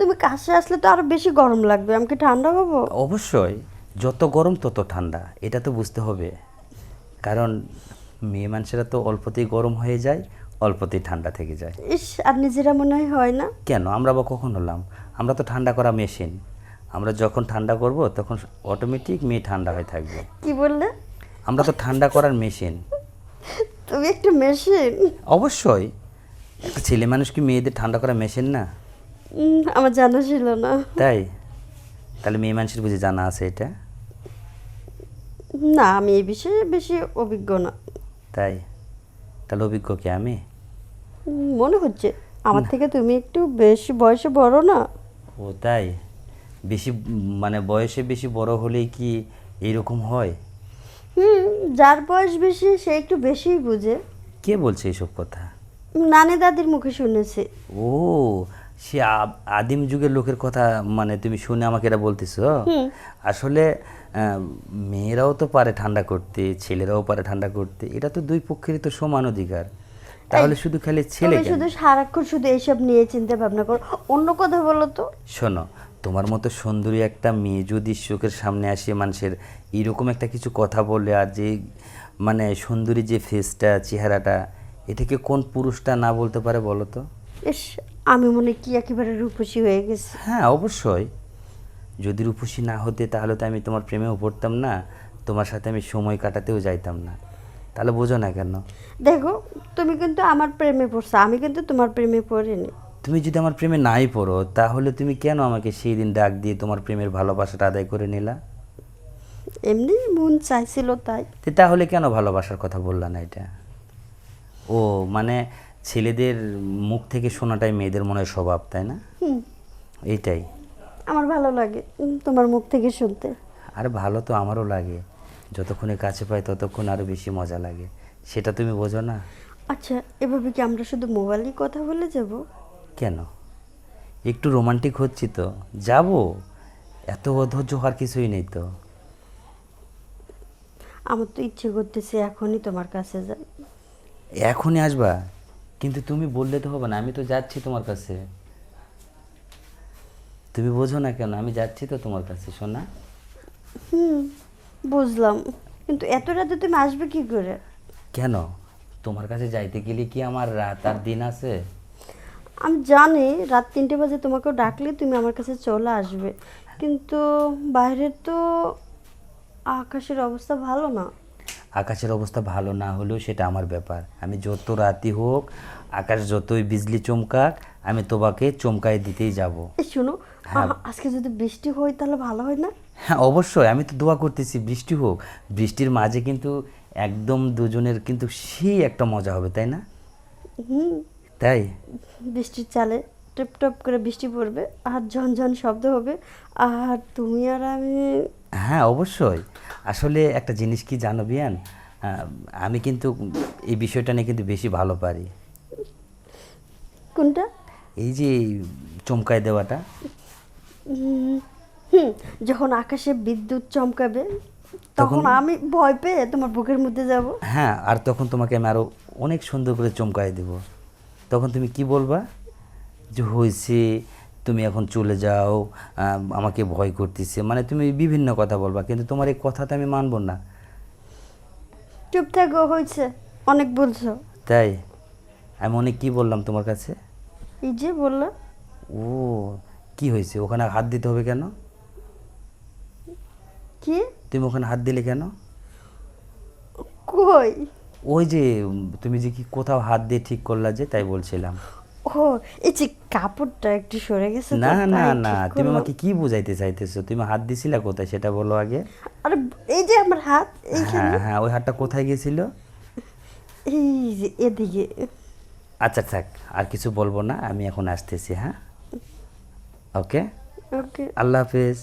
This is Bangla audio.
তুমি কাছে আসলে তো আরও বেশি গরম লাগবে আমি কি ঠান্ডা হব অবশ্যই যত গরম তত ঠান্ডা এটা তো বুঝতে হবে। কারণ মেয়ে মানুষেরা তো অল্পতেই গরম হয়ে যায় অল্পতেই ঠান্ডা থেকে যায়। ইস আর নিজেরা মনে হয় হয় না? কেন? আমরা বা কখন হলাম? আমরা তো ঠান্ডা করা মেশিন। আমরা যখন ঠান্ডা করব তখন অটোমেটিক মেয়ে ঠান্ডা হয়ে থাকবে। কি বললে? আমরা তো ঠান্ডা করার মেশিন। তুমি একটা মেশিন? অবশ্যই। একটা ছেলে মানুষ কি মেয়েদের ঠান্ডা করা মেশিন না? আমার জানা ছিল না। তাই? তাহলে মেয়ে মানুষের বুঝে জানা আছে এটা? না আমি এই বিষয়ে বেশি অভিজ্ঞ না। তাই? তাহলে অভিজ্ঞ কি আমি? মনে হচ্ছে। আমার থেকে তুমি একটু বেশি বয়সে বড় না? ও তাই? বেশি মানে বয়সে বেশি বড় হলেই কি এইরকম হয়? হুম যার বয়স বেশি সে একটু বেশিই বুঝে। কে বলছে এইসব কথা? নানি দাদির মুখে শুনেছি। ও সে আদিম যুগের লোকের কথা মানে তুমি শুনে আমাকে এটা বলতেছো। আসলে মেয়েরাও তো পারে ঠান্ডা করতে ছেলেরাও পারে ঠান্ডা করতে এটা তো দুই পক্ষেরই তো সমান অধিকার। তাহলে শুধু খালি ছেলে শুধু সারাক্ষণ শুধু এইসব নিয়ে চিন্তা ভাবনা করো। অন্য কথা বলো তো। শোনো তোমার মতো সুন্দরী একটা মেয়ে যদি চোখের সামনে আসে মানুষের এরকম একটা কিছু কথা বলে আর যে মানে সুন্দরী যে ফেসটা চেহারাটা এটাকে কোন পুরুষটা না বলতে পারে বলো তো? ইস আমি মনে কি একেবারে রূপসী হয়ে গেছি। হ্যাঁ অবশ্যই। যদি রূপসী না হতে তাহলে তো আমি তোমার প্রেমেও পড়তাম না তোমার সাথে আমি সময় কাটাতেও যাইতাম না। তাহলে বোঝো না কেন? দেখো তুমি কিন্তু আমার প্রেমে পড়ছো আমি কিন্তু তোমার প্রেমে পড়িনি। তুমি যদি আমার প্রেমে নাই পড়ো তাহলে তুমি কেন আমাকে সেই দিন ডাক দিয়ে তোমার প্রেমের ভালোবাসাটা আদায় করে নিলা? এমনি মন চাইছিল তাই। তাহলে কেন ভালোবাসার কথা বললা না এটা? ও মানে ছেলেদের মুখ থেকে শোনাটাই মেয়েদের মনে হয় স্বভাব তাই না? এইটাই। আমার ভালো লাগে তোমার মুখ থেকে শুনতে। আর ভালো তো আমারও লাগে। যতক্ষণে কাছে পাই ততক্ষণ আরও বেশি মজা লাগে। সেটা তুমি বোঝো না? আচ্ছা এভাবে কি আমরা শুধু মোবাইলেই কথা বলে যাব? কেন? একটু রোমান্টিক হচ্ছি তো। যাব? এত অধৈর্য হওয়ার কিছুই নেই তো। আমার তো ইচ্ছে করতেছে এখনই তোমার কাছে যাই। এখনই আসবা? কিন্তু তুমি বললে তো হবে না আমি তো যাচ্ছি তোমার কাছে। তুমি বোঝো না কেন আমি যাচ্ছি তো তোমার কাছে শোনা? হুম বুঝলাম। কিন্তু এত রাতে তুমি আসবে কি করে? কেন? তোমার কাছে যাইতে গেলে কি আমার রাত আর দিন আছে? আমি জানি রাত তিনটে বাজে তোমাকেও ডাকলে তুমি আমার কাছে চলে আসবে। কিন্তু বাইরের তো আকাশের অবস্থা ভালো না। আকাশের অবস্থা ভালো না হলেও সেটা আমার ব্যাপার। আমি যত রাতি হোক আকাশ যতই বিজলি চমকাক আমি তোমাকে চমকাই দিতেই যাব। শোনো হ্যাঁ। আজকে যদি বৃষ্টি হয় তাহলে ভালো হয় না? হ্যাঁ অবশ্যই আমি তো দোয়া করতেছি বৃষ্টি হোক। বৃষ্টির মাঝে কিন্তু একদম দুজনের কিন্তু সেই একটা মজা হবে তাই না? হুম। তাই? বৃষ্টির চালে টপ টপ করে বৃষ্টি পড়বে আর ঝনঝন শব্দ হবে আর তুমি আর আমি হ্যাঁ অবশ্যই। আসলে একটা জিনিস কি জানো বিয়ান? আমি কিন্তু এই বিষয়টা নিয়ে কিন্তু বেশি ভালো পারি। কোনটা? এই যে চমকায় দেওয়াটা। হুম যখন আকাশে বিদ্যুৎ চমকাবে তখন তখন- আমি ভয় পেয়ে তোমার বুকের মধ্যে যাব। হ্যাঁ আর তখন তোমাকে আমি আরও অনেক সুন্দর করে চমকায় দেব। তখন তুমি কি বলবা? যে হয়েছে তুমি এখন চলে যাও আমাকে ভয় করতেছে। মানে তুমি বিভিন্ন কথা বলবা কিন্তু তোমার এই কথাটা আমি মানব না। চুপ থাকো হয়েছে অনেক বলছো। তাই? আমি অনেক কি বললাম তোমার কাছে? এই যে বলল। ও কি হয়েছে? ওখানে হাত দিতে হবে কেন? কি? তুমি ওখানে হাত দিলে কেন? কই? ওই যে তুমি যে কি কোথাও হাত দিয়ে ঠিক করলা যে তাই বলছিলাম। ও এই যে কাপড়টা একটু সরে গেছে না না না তুমি আমাকে কি বুঝাইতে চাইতেছো? তুমি হাত দিছিলা কোথায় সেটা বলো আগে। আরে এই যে আমার হাত এইখানে। হ্যাঁ হ্যাঁ ওই হাতটা কোথায় গেছিল? এই যে এদিকে। আচ্ছা থাক আর কিছু বলব না আমি এখন আসতেছি হ্যাঁ? ওকে? ওকে। আল্লাহ হাফেজ।